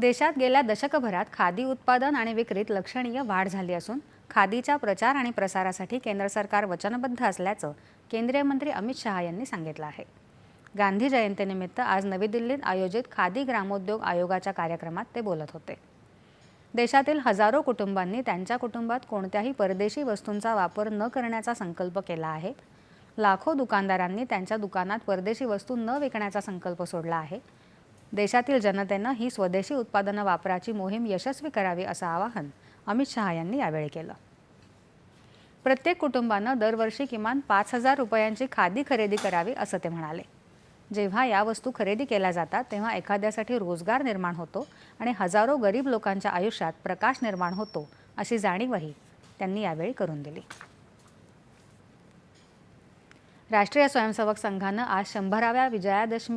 देशात गेल्या दशकभरात खादी उत्पादन आणि विक्रीत लक्षणीय वाढ झाली असून खादीच्या प्रचार आणि प्रसारासाठी केंद्र सरकार वचनबद्ध असल्याचं केंद्रीय मंत्री अमित शहा यांनी सांगितलं आहे. गांधी जयंतीनिमित्त आज नवी दिल्लीत आयोजित खादी ग्रामोद्योग आयोगाच्या कार्यक्रमात ते बोलत होते. देशातील हजारो कुटुंबांनी त्यांच्या कुटुंबात कोणत्याही परदेशी वस्तूंचा वापर न करण्याचा संकल्प केला आहे. लाखो दुकानदारांनी त्यांच्या दुकानात परदेशी वस्तू न विकण्याचा संकल्प सोडला आहे. देशातील जनतेनं ही स्वदेशी उत्पादनं वापराची मोहीम यशस्वी करावी असं आवाहन अमित शहा यांनी यावेळी केलं. प्रत्येक कुटुंबानं दरवर्षी किमान पाच हजार रुपयांची खादी खरेदी करावी असं ते म्हणाले. जेव्हा या वस्तू खरेदी केल्या जातात तेव्हा एखाद्यासाठी रोजगार निर्माण होतो आणि हजारो गरीब लोकांच्या आयुष्यात प्रकाश निर्माण होतो अशी जाणीवही त्यांनी यावेळी करून दिली. राष्ट्रीय स्वयंसेवक संघानं आज शंभराव्या विजयादशमी